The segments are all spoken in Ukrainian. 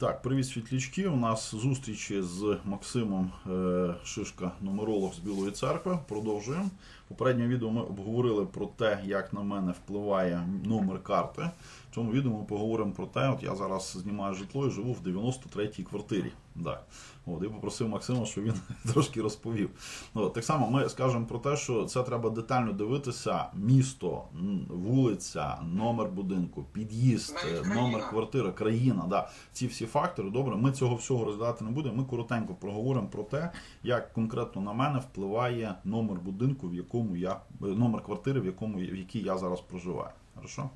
Так, привіт, світлячки. У нас зустрічі з Максимом е, Шишка, нумеролог з Білої церкви. Продовжуємо. В попередньому відео ми обговорили про те, як на мене впливає номер карти. В цьому відео ми поговоримо про те, от я зараз знімаю житло і живу в 93-й квартирі. Да. От, і попросив Максима, щоб він трошки розповів. Ну, так само ми скажемо про те, що це треба детально дивитися: місто, вулиця, номер будинку, під'їзд, е, номер квартира, країна. Да. Ці всі фактори, добре, ми цього всього розглядати не будемо. Ми коротенько проговоримо про те, як конкретно на мене впливає номер будинку, в якому я е, номер квартири, в якому в якій я зараз проживаю. Хорошо?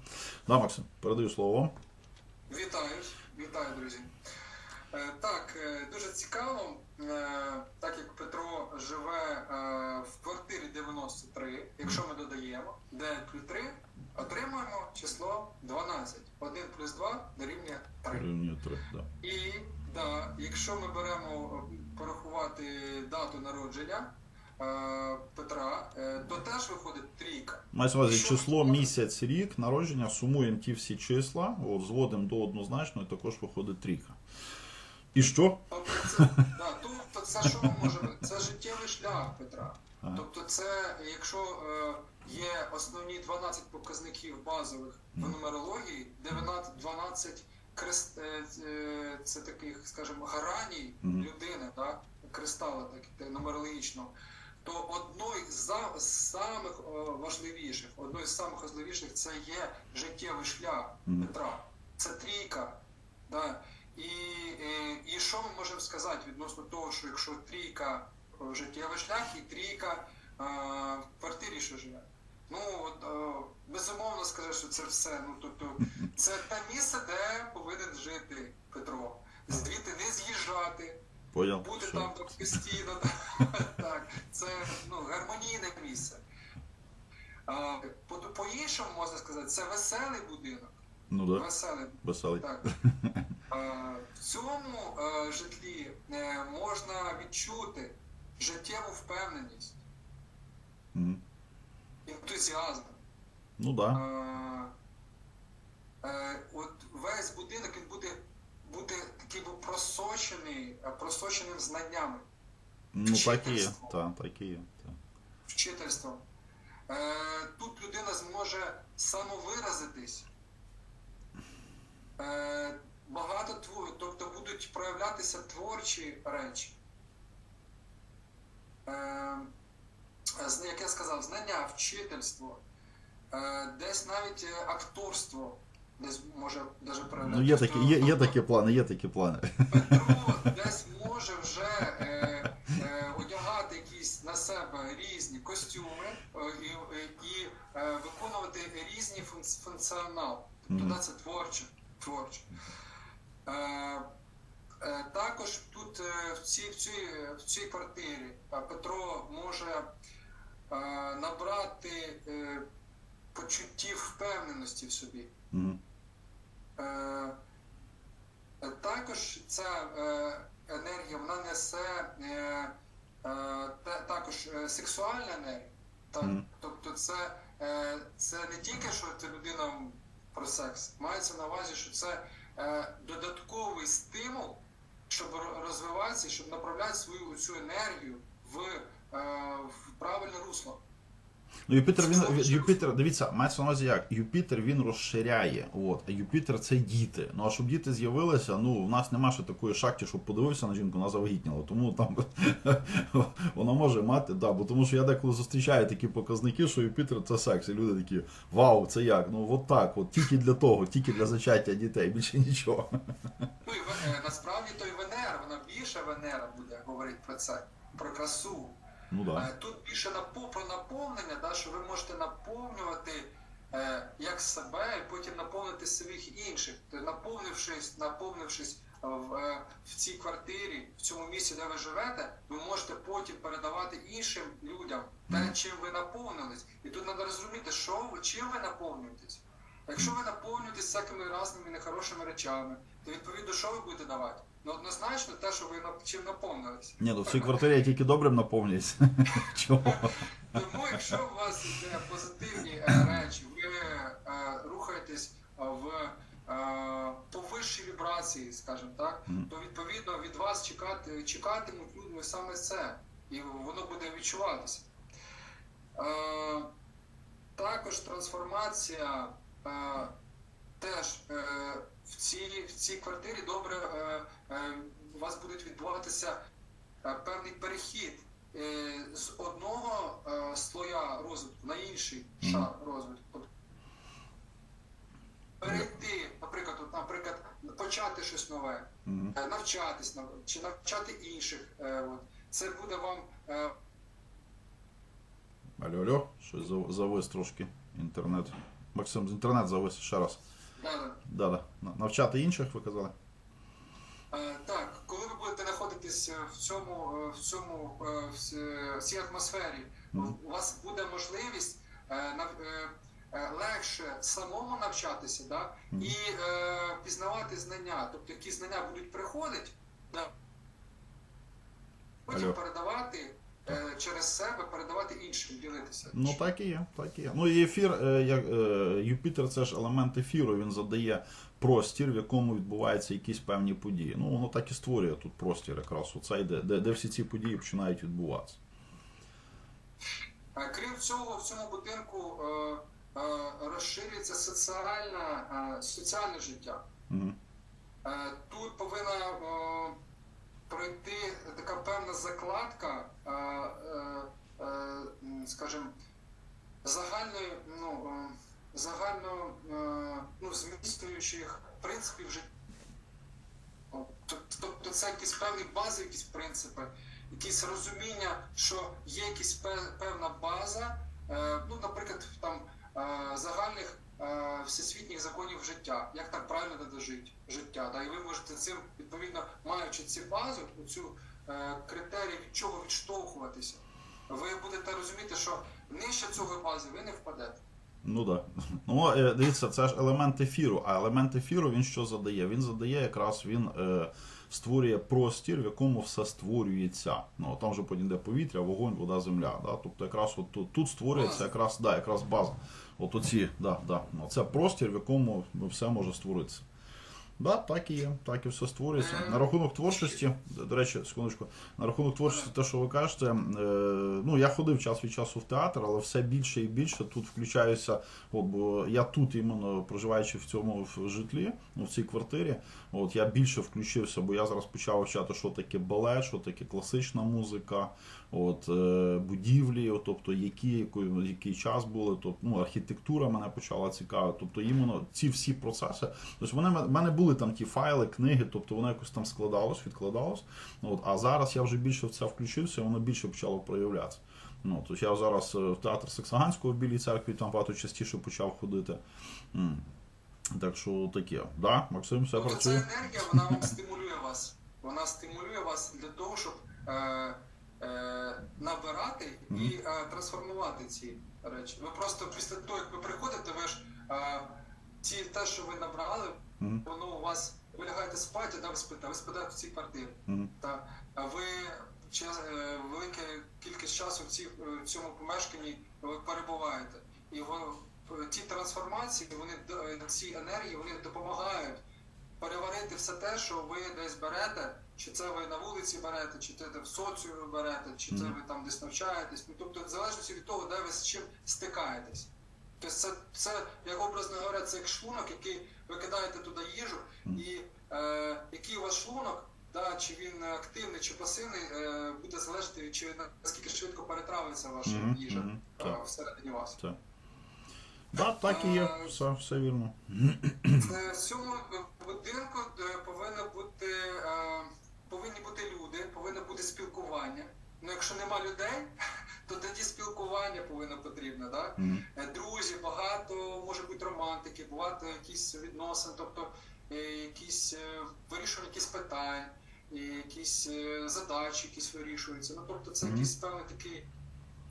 Да, Максим, передаю слово вам. Вітаю, вітаю, друзі. Е, Так, е, дуже цікаво, е, так як Петро живе в квартирі 93, якщо ми додаємо 9 плюс 3, отримуємо число 12. 1 плюс 2 дорівнює 3. Рівнює три, да. І да, якщо ми беремо порахувати дату народження Петра, е, то теж виходить трійка. Мається увазі число, місяць, рік, народження, сумуємо ті всі числа, от, зводимо до однозначного, і також виходить трійка. І що? Тобто це, да, тобто це що ми можемо? Це життєвий шлях Петра. Тобто, це якщо е, є основні 12 показників базових в нумерології, 12, 12 крест, е, е, це таких, скажімо, граній людини, да, кристала так, нумерологічного, то одною з самих е, важливіших, одною з самих важливіших це є життєвий шлях Петра. Це трійка. Да. І, е, і що ми можемо сказати відносно того, що якщо трійка е, життєвий шлях і трійка е, в квартирі, що живе? Ну, от, е, безумовно скажу, що це все. Ну, тобто, це те місце, де повинен жити Петро. Звідти не з'їжджати, Поняв? бути Що? там постійно. так, це ну, гармонійне місце. По- По-іншому можна сказати, це веселий будинок. Ну так, Веселий веселий. так. В цьому е, житлі е, можна відчути життєву впевненість, Мгм. ентузіазм. Ну. Е, е, От весь будинок він буде, буде такий би просочений, просоченим знаннями, Ну так і є. Так, так і є. Так. вчительством. Е, Тут людина зможе самовиразитись. Е, Багато творів, тобто будуть проявлятися творчі речі. Е, Як я сказав, знання, вчительство, десь навіть акторство, десь може навіть проявлятися. Ну є такі, є, є такі плани, є такі плани. Петро десь може вже е, е, одягати якісь на себе різні костюми е, і, і е, виконувати різні функціонал. Тобто Мгм. да, це творче. творче. Е, е, також тут е, в цій, в цій, в цій квартирі е, Петро може е, набрати е, почуттів впевненості в собі. Мгм. Е, Також ця е, енергія вона несе е, е, та- також е, сексуальна енергія. Так? Мгм. Тобто це, е, це не тільки, що це людина про секс, мається на увазі, що це е, додатковий стимул, щоб розвиватися, щоб направляти свою цю енергію в, е, в правильне русло. Ну, Юпітер, він, Юпітер, дивіться, мається на увазі як? Юпітер він розширяє. От, а Юпітер це діти. Ну а щоб діти з'явилися, ну в нас нема ще такої шахті, щоб подивився на жінку, вона завагітніла. Тому там вона може мати, да, бо тому що я деколи зустрічаю такі показники, що Юпітер це секс. І люди такі, вау, це як? Ну от так, от тільки для того, тільки для зачаття дітей, більше нічого. Ну і е, насправді то і Венера, вона більше Венера буде говорити про це, про красу. Ну. Да. Е, Тут більше про наповнення, да, що ви можете наповнювати е, як себе, і потім наповнити своїх інших. Наповнившись, наповнившись в, е, в цій квартирі, в цьому місці, де ви живете, ви можете потім передавати іншим людям те, чим ви наповнились. І тут треба розуміти, що ви чим ви наповнюєтесь. Якщо ви наповнюєтесь всякими разними нехорошими речами, то відповідно що ви будете давати? Ну однозначно те, що ви нап- чим наповнились. Ні, ну в цій квартирі я тільки добрим наповнююсь. Чого? Тому, якщо у вас йде позитивні е, речі, ви е, рухаєтесь е, в е, по вищій вібрації, скажімо так, Мгм. то відповідно від вас чекати, чекатимуть ну, саме це, і воно буде відчуватися. Е, також трансформація е, теж е, в, цій, в цій квартирі добре е, е, у вас будуть відбуватися е, певний перехід е, з одного е, слоя розвитку на інший шар розвитку. Перейти, наприклад, от, наприклад, почати щось нове, навчатись нав- чи навчати інших. е, От. Це буде вам е, Алло, алло, щось завис трошки інтернет. Максим, інтернет завис ще раз. Да, Да, да. На- Навчати інших, ви казали? Е, Так, коли ви будете знаходитись е, в цьому, е, в цьому в цій атмосфері, Мгм. у вас буде можливість нав- легше самому навчатися, да? Мгм. і е, пізнавати знання. Тобто, які знання будуть приходити, да? потім Алло. передавати через себе, передавати іншим, ділитися. Ну так і є, так і є. Ну і ефір, е, як е, Юпітер, це ж елемент ефіру, він задає простір, в якому відбуваються якісь певні події. Ну воно так і створює тут простір, якраз оцей, де, де, де всі ці події починають відбуватися. Е, Крім цього, в цьому будинку е, е, розширюється соціальна, е, соціальне життя. Угу. Е, Тут повинна е, пройти така певна закладка, е, е, е, скажімо, загальної, ну, загально ну, змістуючих принципів життя. Тобто це якісь певні бази, якісь принципи, якісь розуміння, що є якась певна база, ну, наприклад, там загальних всесвітніх законів життя, як так правильно треба жити життя. Да? І ви можете цим, відповідно, маючи цю базу, цю е, критерії, від чого відштовхуватися, ви будете розуміти, що нижче цього бази ви не впадете. Ну так. Да. Ну, е, дивіться, це ж елемент ефіру. А елемент ефіру він що задає? Він задає якраз він е, створює простір, в якому все створюється. Ну там вже потім повітря, вогонь, вода, земля. Да? Тобто якраз от тут, тут створюється якраз, да, якраз база. От оці, да, да. Ну, це простір, в якому все може створитися. Да, так і є, так і все створюється. На рахунок творчості, до речі, секундочку, на рахунок творчості, те, що ви кажете, е, ну я ходив час від часу в театр, але все більше і більше тут включаюся. От, бо я тут іменно проживаючи в цьому в житлі, ну, в цій квартирі, от я більше включився, бо я зараз почав вчати, що таке балет, що таке класична музика, от е, будівлі, от, тобто які, який, який час були, тобто ну, архітектура мене почала цікавити. Тобто іменно ці всі процеси. Тобто вони в мене були там ті файли, книги, тобто воно якось там складалось, відкладалось. От, а зараз я вже більше в це включився, воно більше почало проявлятися. Ну, тобто я зараз е, в театр Саксаганського в Білій церкві там багато частіше почав ходити. Так що таке. Да, Максим, все Тобто ця енергія вона вам стимулює вас. Вона стимулює вас для того, щоб е, е, набирати і е, трансформувати ці речі. Ви просто після того, як ви приходите, ви ж е, ті, те, що ви набрали, Мгм. воно у вас ви лягаєте спати, да, ви спите, ви спите в цій квартирі. Мгм. Та а ви час, е, велика кількість часу в, ці, в цьому помешканні ви перебуваєте. І во- ті трансформації, вони ці енергії вони допомагають переварити все те, що ви десь берете, чи це ви на вулиці берете, чи це в соціумі берете, чи це ви там десь навчаєтесь. Ну тобто, в залежності від того, де ви з чим стикаєтесь. Тобто це, це як образно говоря, це як шлунок, який ви кидаєте туди їжу, і е, який у вас шлунок, да, чи він активний, чи пасивний, е, буде залежати від чи наскільки швидко перетравиться ваша Мгм, їжа мгм, е, так. всередині вас. Це. Да, так і є, все, все вірно. Е, В цьому будинку е, повинно бути, е, повинні бути люди, повинно бути спілкування. Ну, якщо нема людей, то спілкування повинно потрібно. Да? Mm -hmm. Друзі, багато може бути романтики, багато якісь відносин, тобто е, якісь е, вирішування якісь питань, якісь е, задачі, якісь вирішуються. Ну тобто це Мгм. якийсь певний такий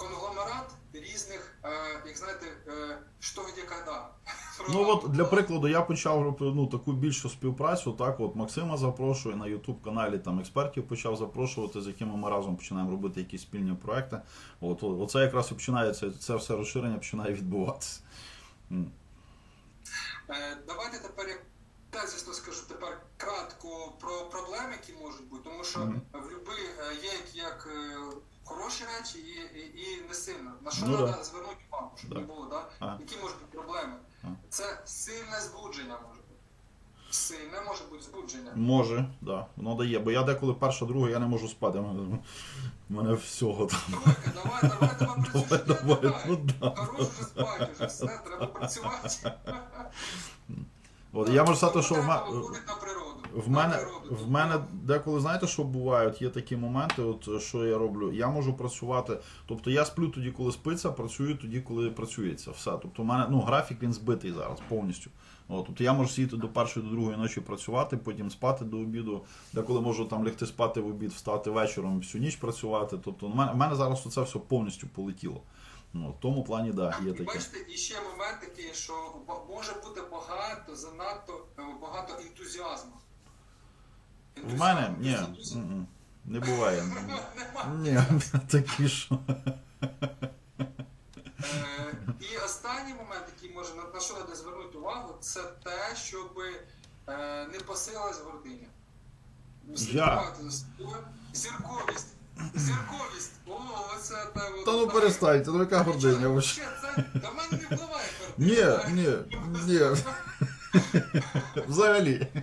конгломерат різних, е, як знаєте, е, що де коли. Ну от для прикладу я почав ну, таку більшу співпрацю. Так, от Максима запрошую на Ютуб каналі там експертів почав запрошувати, з якими ми разом починаємо робити якісь спільні проекти. От, оце якраз і починається, це все розширення починає відбуватися. Е, Давайте тепер як тезисно скажу тепер кратко про проблеми, які можуть бути, тому що Мгм. в люби є як, як хороші речі і, і, і не сильно. На що Ну, треба да. звернути увагу, щоб Да. не було, да? А. які можуть бути проблеми? А. Це сильне збудження може бути. Сильне може бути збудження. Може, да, воно дає. Бо я деколи перша, друга, я не можу спати. У мене- мене всього там. Тройка, давай, давай, давай працюй, Давай, давай, давай, ну да. Хорош вже спати, вже все, треба працювати. От, я можу сказати, що в, треба в мене, в мене деколи, знаєте, що бувають? Є такі моменти, от що я роблю. Я можу працювати. Тобто я сплю тоді, коли спиться, працюю тоді, коли працюється. Все. Тобто, у мене ну, графік він збитий зараз повністю. От, тобто я можу сидіти до першої, до другої ночі працювати, потім спати до обіду. Деколи можу там лягти спати в обід, встати вечором, всю ніч працювати. Тобто, у мене, у мене зараз це все повністю полетіло. Ну, в тому плані, да, є І таке. бачите, і ще момент такий, що може бути багато, занадто е, багато ентузіазму. В мене ні, не буває. Ні, такі що. Е, І останній момент, який може на, що треба звернути увагу, це те, щоб е, не посилилась гординя. Слідкувати за собою. Зірковість. Зірковість. О, оце те. Та ну перестаньте, ну яка гординя? ви це до мене не впливає Ні, ні, ні. Взагалі.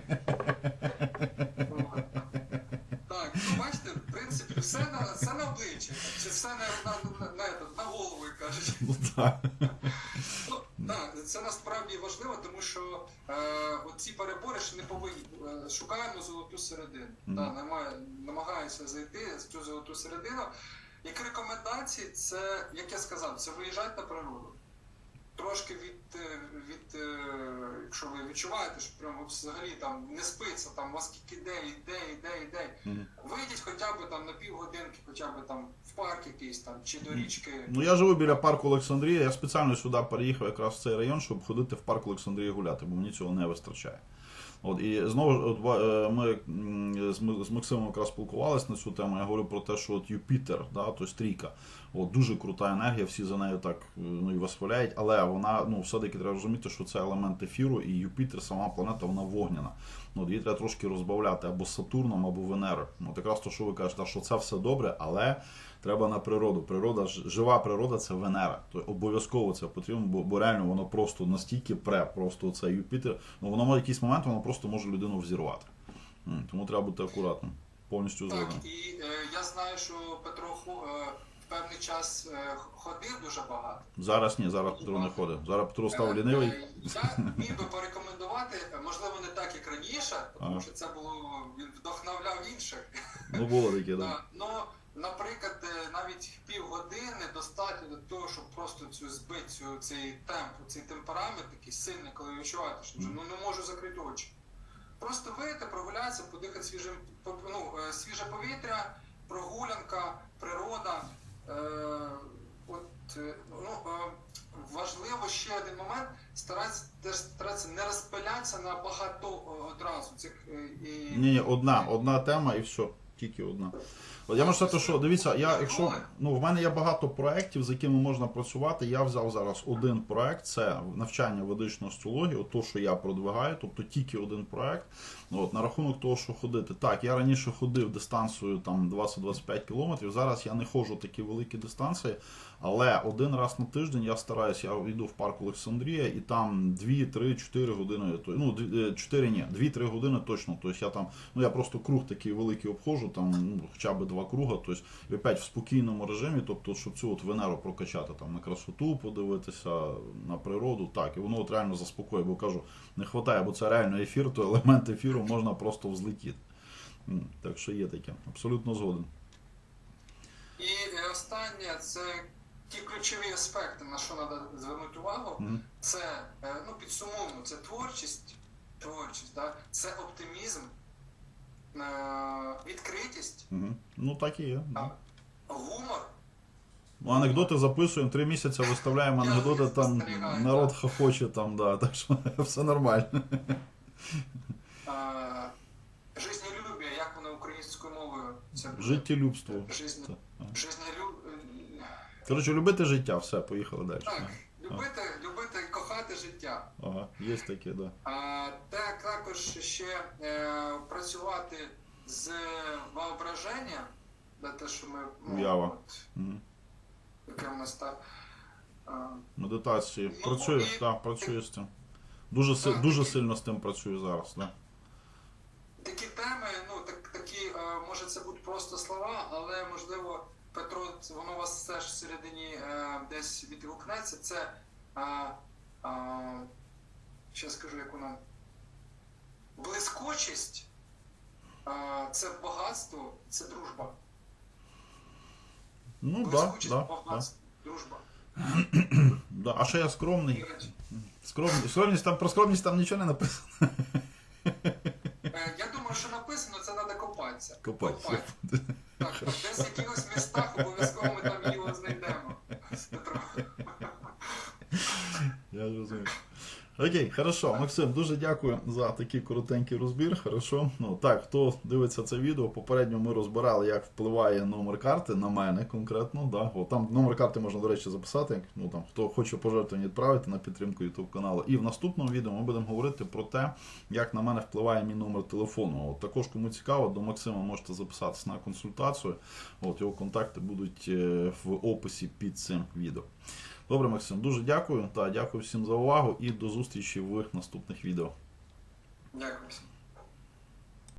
Так, ну бачите, в принципі, все на, все на обличчя. Чи все на, на, на, на, голову, кажуть. Ну так. Ну, так, це насправді важливо, тому що е, оці перебори ще не повинні. Е, Шукаємо золоту середину. Мгм. Да, намагає- намагаються зайти в цю золоту середину. Як рекомендації, це, як я сказав, це виїжджати на природу. Трошки від, е, від е, якщо ви відчуваєте, що прямо взагалі там не спиться, там у вас скільки ідей, іде, іде, іде. Вийдіть хоча б там на півгодинки, хоча б там в парк якийсь там чи до річки. Ну я живу біля парку Олександрія. Я спеціально сюди переїхав якраз в цей район, щоб ходити в парк Олександрія гуляти, бо мені цього не вистачає. От і знову ж е, ми з Максимом якраз спілкувалися на цю тему. Я говорю про те, що от Юпітер, да, то трійка, от дуже крута енергія, всі за нею так е, ну і восхваляють, але вона ну все-таки треба розуміти, що це елемент ефіру, і Юпітер, сама планета, вона вогняна. Ну, її треба трошки розбавляти або Сатурном, або Венерою. От якраз то, що ви кажете, що це все добре, але треба на природу. Природа жива природа це Венера. То обов'язково це потрібно, бо, бо реально воно просто настільки пре, просто це Юпітер. Ну воно в якийсь момент воно просто може людину взірвати. Тому треба бути акуратним. Повністю Так, і е, я знаю, що Петро е, в певний час е, ходив дуже багато. Зараз ні, зараз Петро не ходить. Зараз Петро став лінивий. Е, Я міг би порекомендувати, е, можливо, не так, як раніше, тому Ага. що це було він вдохновляв інших. Ну було таке, так. Да. Наприклад, е, навіть півгодини достатньо для того, щоб просто цю збити цю, цей темп, цей темперамент такий сильний, коли ви відчуваєте, що вже ну, не можу закрити очі. Просто вийти, прогулятися, подихати свіжим, ну, е, свіже повітря, прогулянка, природа. Е, от, е, ну, е, важливо ще один момент, старатися, теж старатися не розпилятися на багато одразу. Цих, і... Ні, ні, одна, одна тема і все. Тільки одна. Я можу сказати, що дивіться, я якщо ну в мене є багато проєктів, з якими можна працювати. Я взяв зараз один проєкт, це навчання ведичної астрології, то, що я продвигаю, тобто тільки один проєкт. От на рахунок того, що ходити. Так, я раніше ходив дистанцію там 20-25 кілометрів. Зараз я не ходжу такі великі дистанції, але один раз на тиждень я стараюся, я йду в парк Олександрія і там 2, 3, 4 години, ну 4 ні, 2-3 години точно. Тобто я там, ну я просто круг такий великий обходжу, там ну, хоча б два круга, тобто опять в спокійному режимі, тобто, щоб цю от Венеру прокачати, там на красоту подивитися, на природу, так, і воно от реально заспокоює, бо кажу, не вистачає, бо це реально ефір, то елемент ефіру можна просто взлетіти. Так що є таке, абсолютно згоден. І е, останнє це ті ключові аспекти, на що треба звернути увагу. Мгм. Це е, ну, підсумовно, це творчість, творчість, да? це оптимізм, е, відкритість, Мгм. Ну так і є. Да. гумор. Ну, анекдоти записуємо, три місяці виставляємо анекдоти, там народ хохоче, там, да, так що все нормально. Жизнелюбие, як воно українською мовою? Це? Життєлюбство. Жизнь, жизнелюб... Коротше, любити життя, все, поїхали далі. Так, любити, любити, кохати життя. Ага, є таке, да. А, так, також ще е, працювати з воображенням, да, те, що ми ну, Уява. от, яке в нас так. Медитації. Ну, Працюю, і- так, працюю з цим. Дуже, Так, дуже сильно з тим працюю зараз. Да. Такі теми, ну так, такі, е, може це будуть просто слова, але можливо, Петро, воно у вас теж всередині е, десь відгукнеться. Це е, е, ще скажу, як воно. Блискучість, е, це багатство, це дружба. Ну, Блискучість, да, да, багатство, дружба. да. А ще я скромний. Скромність, скромність там про скромність там нічого не написано. Треба копатися. Копатися. Копати. Так, так, десь в якихось містах обов'язково ми там його знайдемо. Петро. Я зрозумів. Окей, хорошо. Максим, дуже дякую за такий коротенький розбір. Хорошо. Ну так, хто дивиться це відео, попередньо ми розбирали, як впливає номер карти на мене конкретно. Да? О, там номер карти можна, до речі, записати. Ну там хто хоче пожертвування відправити на підтримку YouTube каналу. І в наступному відео ми будемо говорити про те, як на мене впливає мій номер телефону. От також кому цікаво, до Максима можете записатися на консультацію. От його контакти будуть е, в описі під цим відео. Добре, Максим, дуже дякую. Та дякую всім за увагу і до зустрічі в наступних відео. Дякую. всім.